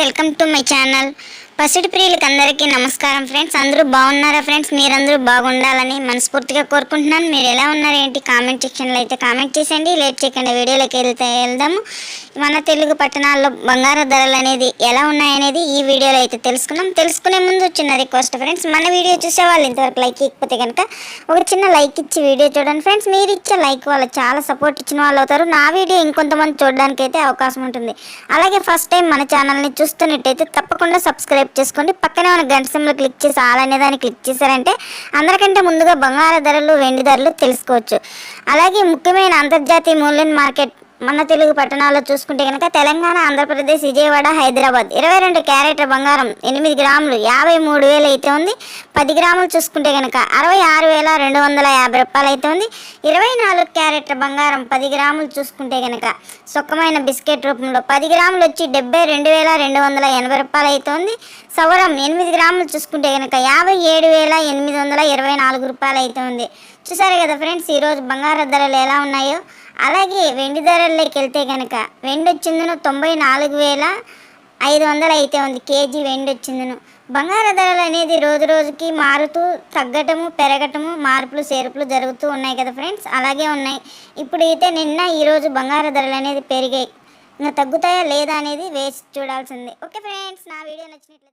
Welcome to my channel పసిడి ప్రియులకి అందరికీ నమస్కారం ఫ్రెండ్స్. అందరూ బాగున్నారా ఫ్రెండ్స్? మీరందరూ బాగుండాలని మనస్ఫూర్తిగా కోరుకుంటున్నాను. మీరు ఎలా ఉన్నారు ఏంటి? కామెంట్ సెక్షన్లో అయితే కామెంట్ చేసేయండి. లేట్ చేయకుండా వీడియోలోకి వెళ్తే వెళ్దాము. మన తెలుగు పట్టణాల్లో బంగారు ధరలు అనేది ఎలా ఉన్నాయనేది ఈ వీడియోలో అయితే తెలుసుకుందాం. తెలుసుకునే ముందు చిన్న రిక్వెస్ట్ ఫ్రెండ్స్. మన వీడియో చూసే వాళ్ళు ఇంతవరకు లైక్ ఇకపోతే కనుక ఒక చిన్న లైక్ ఇచ్చి వీడియో చూడండి ఫ్రెండ్స్. మీరు ఇచ్చే లైక్ వాళ్ళు చాలా సపోర్ట్ ఇచ్చిన వాళ్ళు అవుతారు. నా వీడియో ఇంకొంతమంది చూడడానికి అయితే అవకాశం ఉంటుంది. అలాగే ఫస్ట్ టైం మన ఛానల్ని చూస్తున్నట్టయితే తప్పకుండా సబ్స్క్రైబ్ చేసుకోండి పక్కనే ఉన్న గంట సింబల్ క్లిక్ చేసి ఆల్ అనే దాన్ని క్లిక్ చేశారంటే అందరికంటే ముందుగా బంగారు ధరలు వెండి ధరలు తెలుసుకోవచ్చు. అలాగే ముఖ్యమైన అంతర్జాతీయ మూల్యం మార్కెట్ మన తెలుగు పట్టణాల్లో చూసుకుంటే కనుక తెలంగాణ ఆంధ్రప్రదేశ్ విజయవాడ హైదరాబాద్ ఇరవై రెండు క్యారెట్ల బంగారం ఎనిమిది గ్రాములు యాభై మూడు వేలు అయితే ఉంది. పది గ్రాములు చూసుకుంటే కనుక అరవై ఆరు వేల రెండు వందల యాభై రూపాయలు అయితే ఉంది. ఇరవై నాలుగు క్యారెట్ల బంగారం పది గ్రాములు చూసుకుంటే కనుక సుఖమైన బిస్కెట్ రూపంలో పది గ్రాములు వచ్చి డెబ్బై రెండు వేల రెండు వందల ఎనభై రూపాయలు అయితే ఉంది. సవరం ఎనిమిది గ్రాములు చూసుకుంటే కనుక యాభై ఏడు వేల ఎనిమిది వందల ఇరవై నాలుగు రూపాయలు అయితే ఉంది. చూసారు కదా ఫ్రెండ్స్ ఈరోజు బంగారు ధరలు ఎలా ఉన్నాయో? అలాగే వెండి ధరల్లోకి వెళ్తే కనుక వెండి వచ్చిందను తొంభై నాలుగు వేల ఐదు వందలు అయితే ఉంది కేజీ వెండి వచ్చిందను. బంగారు ధరలు అనేది రోజు రోజుకి మారుతూ తగ్గటము పెరగటము మార్పులు చేర్పులు జరుగుతూ ఉన్నాయి కదా ఫ్రెండ్స్? అలాగే ఉన్నాయి. ఇప్పుడు అయితే నిన్న ఈరోజు బంగారు ధరలు అనేది పెరిగాయి. ఇంకా తగ్గుతాయా లేదా అనేది వేసి చూడాల్సిందే. ఓకే ఫ్రెండ్స్ నా వీడియో నచ్చినట్లయితే